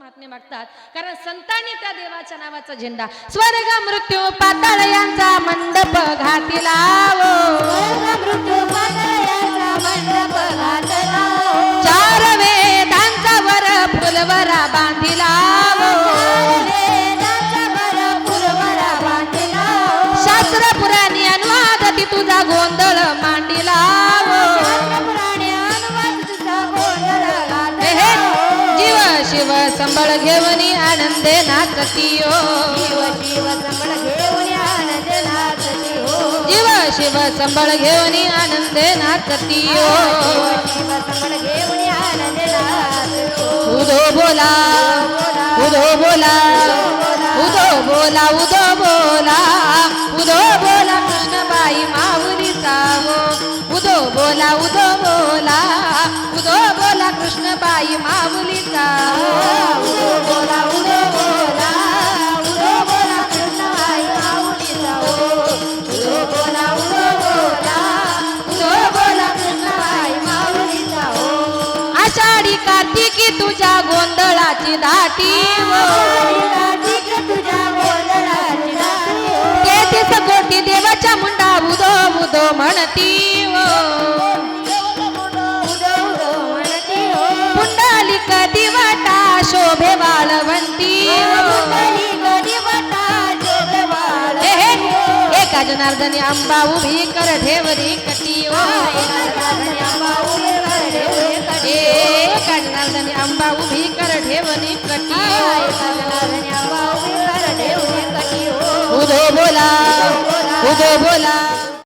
महात्म्य मागतात कारण संतांनी त्या देवाच्या नावाचा झेंडा स्वर्ग मृत्यू पाताळ यांचा मंडप घातीला. चार वेदांचा वर फुलवरा बांधिला. शिव संबळ घेऊन आनंदे नाचतियो. शिव शिव संबळ घेऊन आनंदे नाचतियो. उदो बोला उदो बोला उदो बोला उदो बोला. उदो बोला कृष्णबाई बाई हो. उदो उदो बोला उदो बोला. कृष्णबाई माऊलीचा उदो बोला उदो बोला उदो बोला कृष्णबाई माऊलीचा उदो बोला उदो बोला उदो बोला कृष्णबाई माऊलीचा आषाढी कार्तिकी तुझ्या गोंधळाची दाटी एका जनार्दनी अंबा उभी कर ठेवरी कटी ओ. एका जनार्दनी अंबा उभी कर ठेवरी कटी उदो बोला उदो बोला.